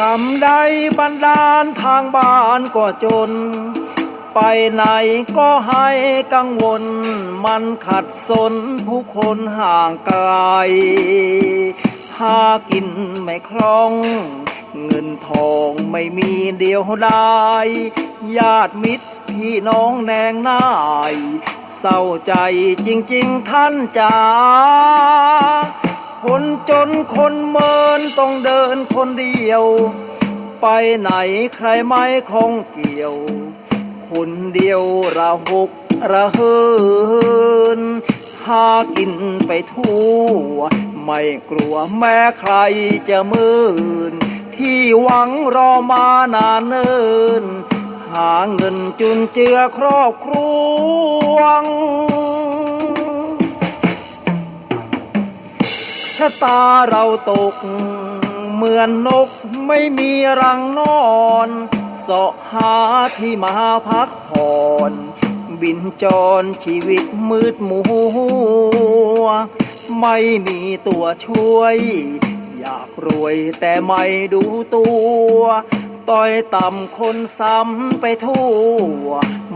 กรรมใดบันดาลทางบ้านก็จน ไปไหนก็ให้กังวล มันขัดสนผู้คนห่างไกลหากินไม่คล่อง เงินทองไม่มีเดียวได้ ญาติมิตรพี่น้องแนงนาย เศร้าใจจริงๆท่านจ๋า คนจนคนเมินต้องเดินคนเดียว ไปไหนใครไม่คงเกี่ยว คนเดียวระหกระเหินหากินไปทั่ว ไม่กลัวแม้ใครจะมืน ที่หวังรอมานานเนิน หาเงินจุนเจือครอบครัว ชะตาเราตก เหมือนนกไม่มีรังนอนเสาะหาที่มาพักผ่อน บินจรชีวิตมืดมัว ไม่มีตัวช่วย อยากรวยแต่ไม่ดูตัว ต้อยต่ำคนซ้ำไปทั่ว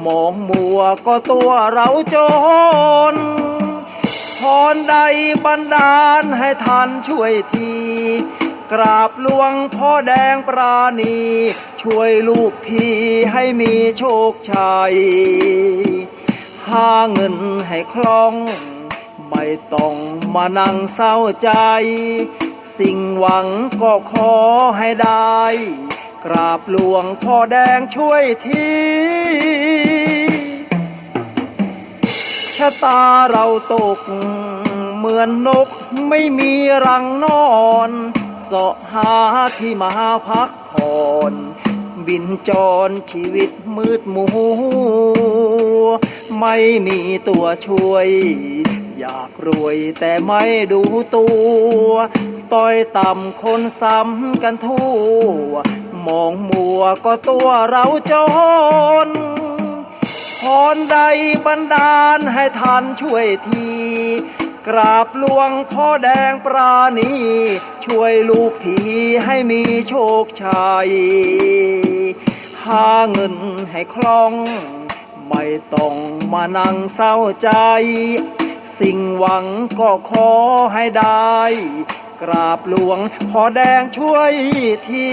มองมัวก็ตัวเราจน รใดบันดาลให้ท่านช่วยที กราบหลวงพ่อแดงปราณี ช่วยลูกทีให้มีโชคชัยหาเงินให้คล่อง ไม่ต้องมานั่งเศร้าใจ สิ่งหวังก็ขอให้ได้ กราบหลวงพ่อแดงช่วยทีชะตาเราตก เหมือนนกไม่มีรังนอนเสาะหาที่มาพักผ่อน บินจรชีวิตมืดมัวไม่มีตัวช่วย อยากรวยแต่ไม่ดูตัว ต้อยต่ำคนซ้ำกันทั่ว มองมัวก็ตัวเราจนพรใดบันดาลให้ท่านช่วยที กราบหลวงพ่อแดงปราณี ช่วยลูกทีให้มีโชคชัย หาเงินให้คล่อง ไม่ต้องมานั่งเศร้าใจ สิ่งหวังก็ขอให้ได้ กราบหลวงพ่อแดงช่วยที